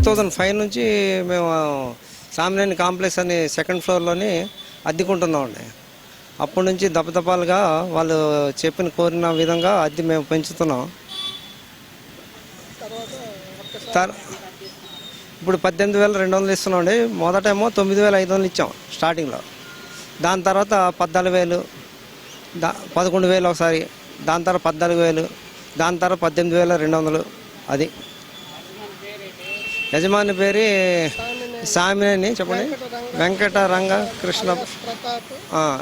Two thousand five నుంచి మేము Samineni complex అని సెకండ్ ఫ్లోర్లోని అద్దెకుంటున్నామండి. అప్పటి నుంచి దపదపాలుగా వాళ్ళు చెప్పిన కోరిన విధంగా అద్దె మేము పెంచుతున్నాం. ఇప్పుడు పద్దెనిమిది వేల రెండు వందలు ఇస్తున్నామండి. మొదటేమో తొమ్మిది వేల ఐదు వందలు ఇచ్చాం స్టార్టింగ్లో. దాని తర్వాత పద్నాలుగు వేలు దా పదకొండు వేలు ఒకసారి దాని తర్వాత పద్నాలుగు వేలు దాని తర్వాత పద్దెనిమిది వేల రెండు వందలు అది. యజమాని పేరు సామినేని చెప్పండి. వెంకట రంగ కృష్ణ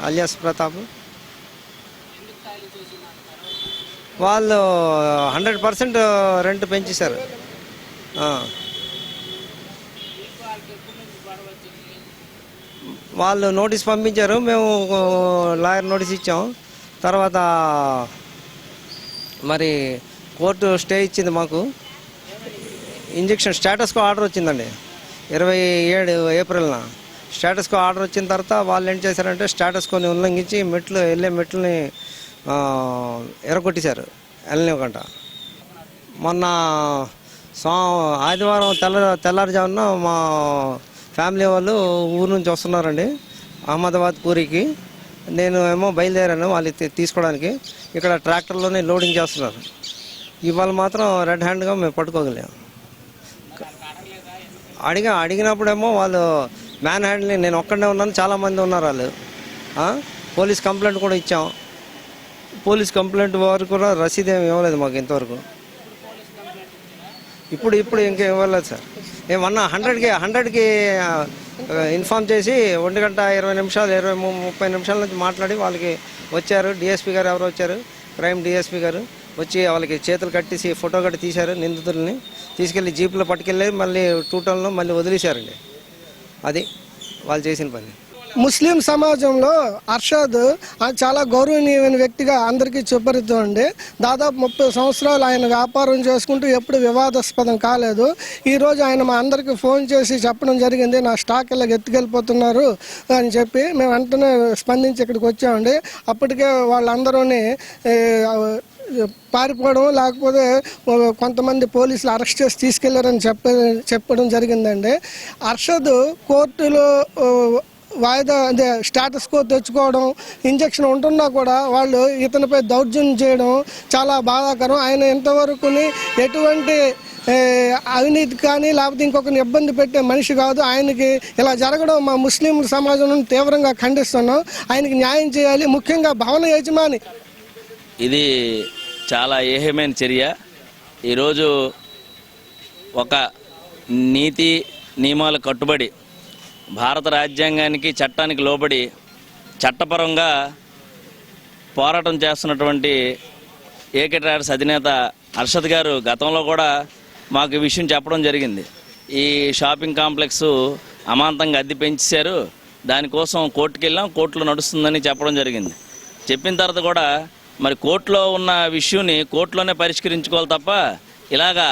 అలియాస్ ప్రతాప్. వాళ్ళు హండ్రెడ్ పర్సెంట్ రెంట్ పెంచేశారు. వాళ్ళు నోటీస్ పంపించారు మేము లాయర్ నోటీస్ ఇచ్చాం. తర్వాత మరి కోర్టు స్టే ఇచ్చింది మాకు. ఇంజక్షన్ స్టేటస్కో ఆర్డర్ వచ్చిందండి. ఇరవై ఏడు ఏప్రిల్న. స్టేటస్కో ఆర్డర్ వచ్చిన తర్వాత వాళ్ళు ఏం చేశారంటే స్టేటస్కోని ఉల్లంఘించి మెట్లు వెళ్ళే మెట్లని ఆ, ఎరగొట్టేశారు వెళ్ళనివ్వకుండా మొన్న సో ఆదివారం తెల్ల తెల్లారుజామున మా ఫ్యామిలీ వాళ్ళు ఊరు నుంచి వస్తున్నారండి అహ్మదాబాద్ పూరికి నేను ఏమో బయలుదేరాను వాళ్ళు తీసుకోవడానికి. ఇక్కడ ట్రాక్టర్లోనే లోడింగ్ చేస్తున్నారు. ఇవాళ మాత్రం రెడ్ హ్యాండ్గా మేము పట్టుకోగలేము అడిగా అడిగినప్పుడేమో వాళ్ళు మ్యాన్ హ్యాండ్లింగ్ నేను ఒక్కడనే ఉన్నాను చాలామంది ఉన్నారు వాళ్ళు. పోలీస్ కంప్లైంట్ కూడా ఇచ్చాం. పోలీస్ కంప్లైంట్ వరకు కూడా రసీదు ఏమి ఇవ్వలేదు మాకు ఇంతవరకు. ఇప్పుడు ఇప్పుడు ఇంకా ఇవ్వలేదు సార్. ఏమన్నా హండ్రెడ్కి హండ్రెడ్కి ఇన్ఫామ్ చేసి ఒంటి గంట ఇరవై నిమిషాలు ఇరవై ముప్పై నిమిషాల నుంచి మాట్లాడి వాళ్ళకి వచ్చారు. డిఎస్పీ గారు ఎవరు వచ్చారు? క్రైమ్ డిఎస్పీ గారు. వచ్చి వాళ్ళకి చేతులు కట్టేసి ఫోటో కట్టి తీశారు నిందితుల్ని. తీసుకెళ్ళి జీపులో పట్టుకెళ్ళి మళ్ళీ టూ టౌన్లో మళ్ళీ వదిలేశారండి. అది వాళ్ళు చేసిన పని. ముస్లిం సమాజంలో అర్షాద్ చాలా గౌరవనీయమైన వ్యక్తిగా అందరికీ సుపరిచితం అండి దాదాపు ముప్పై సంవత్సరాలు ఆయన వ్యాపారం చేసుకుంటూ ఎప్పుడు వివాదాస్పదం కాలేదు. ఈరోజు ఆయన మా అందరికీ ఫోన్ చేసి చెప్పడం జరిగింది నా స్టాక్ ఇలా ఎత్తుకెళ్ళిపోతున్నారు అని చెప్పి మేము వెంటనే స్పందించి ఇక్కడికి వచ్చామండి. అప్పటికే వాళ్ళందరూని పారిపోవడం లేకపోతే కొంతమంది పోలీసులు అరెస్ట్ చేసి తీసుకెళ్ళారని చెప్ప చెప్పడం జరిగిందండి. అర్షద్ కోర్టులో వాయిదా అంటే స్టేటస్ కో తెచ్చుకోవడం ఇంజక్షన్ ఉంటున్నా కూడా వాళ్ళు ఇతనిపై దౌర్జన్యం చేయడం చాలా బాధాకరం. ఆయన ఇంతవరకుని ఎటువంటి అవినీతి కానీ లేకపోతే ఇంకొకరిని ఇబ్బంది పెట్టే మనిషి కాదు. ఆయనకి ఇలా జరగడం మా ముస్లిం సమాజం నుండి తీవ్రంగా ఖండిస్తున్నాం. ఆయనకి న్యాయం చేయాలి. ముఖ్యంగా భవన యజమాని. ఇది చాలా ఏహమైన చర్య. ఈరోజు ఒక నీతి నియమాలు కట్టుబడి భారత రాజ్యాంగానికి చట్టానికి లోబడి చట్టపరంగా పోరాటం చేస్తున్నటువంటి ఏకే అధినేత హర్షద్ గారు గతంలో కూడా మాకు ఈ విషయం చెప్పడం జరిగింది. ఈ షాపింగ్ కాంప్లెక్స్ అమాంతంగా అద్దె పెంచేశారు. దానికోసం కోర్టుకు వెళ్ళాం కోర్టులో నడుస్తుందని చెప్పడం జరిగింది. చెప్పిన తర్వాత కూడా మరి కోర్టులో ఉన్న విషయాన్ని కోర్టులోనే పరిష్కరించుకోవాలి తప్ప ఇలాగా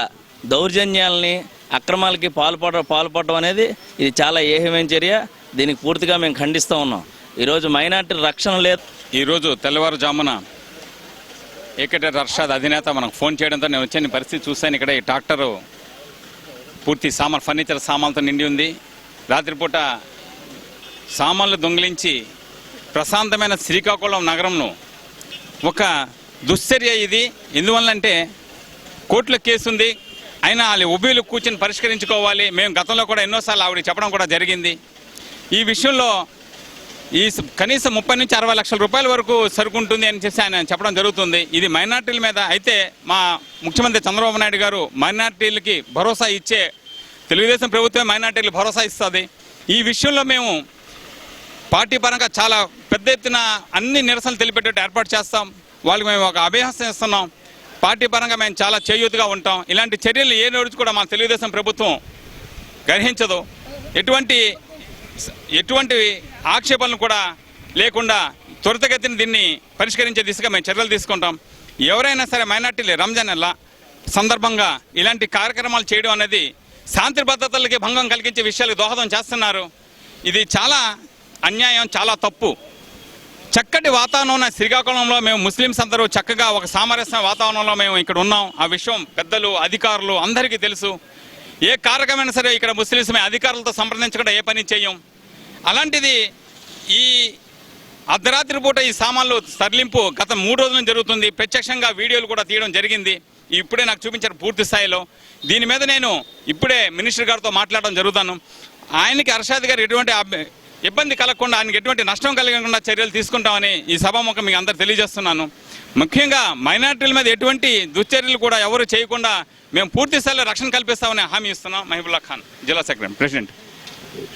దౌర్జన్యాలని అక్రమాలకి పాల్పడ పాల్పడడం అనేది ఇది చాలా ఏహమైన చర్య. దీనికి పూర్తిగా మేము ఖండిస్తూ ఉన్నాం. ఈరోజు మైనార్టీ రక్షణ లేదు. ఈరోజు తెల్లవారుజామున ఏకట రర్షాద్ అధినేత మనకు ఫోన్ చేయడంతో నేను వచ్చే పరిస్థితి చూశాను. ఇక్కడ ఈ ట్రాక్టరు పూర్తి సామాన్ ఫర్నిచర్ సామాన్లతో నిండి ఉంది. రాత్రిపూట సామాన్లు దొంగిలించి ప్రశాంతమైన శ్రీకాకుళం నగరంను ఒక దుశ్చర్య ఇది. ఎందువల్లంటే కోర్టులో కేసు ఉంది అయినా వాళ్ళ ఉభయులు కూర్చొని పరిష్కరించుకోవాలి. మేము గతంలో కూడా ఎన్నోసార్లు ఆవిడ చెప్పడం కూడా జరిగింది. ఈ విషయంలో ఈ స- కనీసం ముప్పై నుంచి అరవై లక్షల రూపాయల వరకు సరుకుంటుంది అని చెప్పి ఆయన చెప్పడం జరుగుతుంది. ఇది మైనార్టీల మీద అయితే మా ముఖ్యమంత్రి చంద్రబాబు నాయుడు గారు మైనార్టీలకి భరోసా ఇచ్చే తెలుగుదేశం ప్రభుత్వమే మైనార్టీలకు భరోసా ఇస్తుంది. ఈ విషయంలో మేము పార్టీ పరంగా చాలా పెద్ద ఎత్తున అన్ని నిరసనలు తెలిపేటట్టు ఏర్పాటు చేస్తాం. వాళ్ళకి మేము ఒక అభ్యాసం ఇస్తున్నాం. పార్టీ పరంగా మేము చాలా చేయూతగా ఉంటాం. ఇలాంటి చర్యలు ఏ రోజు కూడా మా తెలుగుదేశం ప్రభుత్వం గ్రహించదు. ఎటువంటి ఎటువంటి ఆక్షేపణలు కూడా లేకుండా త్వరితగతిన దీన్ని పరిష్కరించే దిశగా మేము చర్యలు తీసుకుంటాం. ఎవరైనా సరే మైనార్టీలు రంజాన్ నెల సందర్భంగా ఇలాంటి కార్యక్రమాలు చేయడం అనేది శాంతి భద్రతలకి భంగం కలిగించే విషయాలకు దోహదం చేస్తున్నారు. ఇది చాలా అన్యాయం చాలా తప్పు. చక్కటి వాతావరణం శ్రీకాకుళంలో మేము ముస్లిమ్స్ అందరూ చక్కగా ఒక సామరస్య వాతావరణంలో మేము ఇక్కడ ఉన్నాం. ఆ విషయం పెద్దలు అధికారులు అందరికీ తెలుసు. ఏ కారకమైనా సరే ఇక్కడ ముస్లిమ్స్ మేము అధికారులతో సంప్రదించకుండా ఏ పని చేయం. అలాంటిది ఈ అర్ధరాత్రి పూట ఈ సామాన్లు తరలింపు గత మూడు రోజులు జరుగుతుంది. ప్రత్యక్షంగా వీడియోలు కూడా తీయడం జరిగింది. ఇప్పుడే నాకు చూపించారు పూర్తి స్థాయిలో. దీని మీద నేను ఇప్పుడే మినిస్టర్ గారితో మాట్లాడడం జరుగుతాను. ఆయనకి అర్షాద్ గారు ఎటువంటి అబ్- ఇబ్బంది కలగకుండా ఆయనకి ఎటువంటి నష్టం కలగకుండా చర్యలు తీసుకుంటామని ఈ సభాముఖం మీకు అందరు తెలియజేస్తున్నాను. ముఖ్యంగా మైనార్టీల మీద ఎటువంటి దుశ్చర్యలు కూడా ఎవరు చేయకుండా మేము పూర్తి స్థాయిలో రక్షణ కల్పిస్తామని హామీ ఇస్తున్నాం మహిబుల్లా ఖాన్ జిల్లా సెక్రటరీ ప్రెసిడెంట్.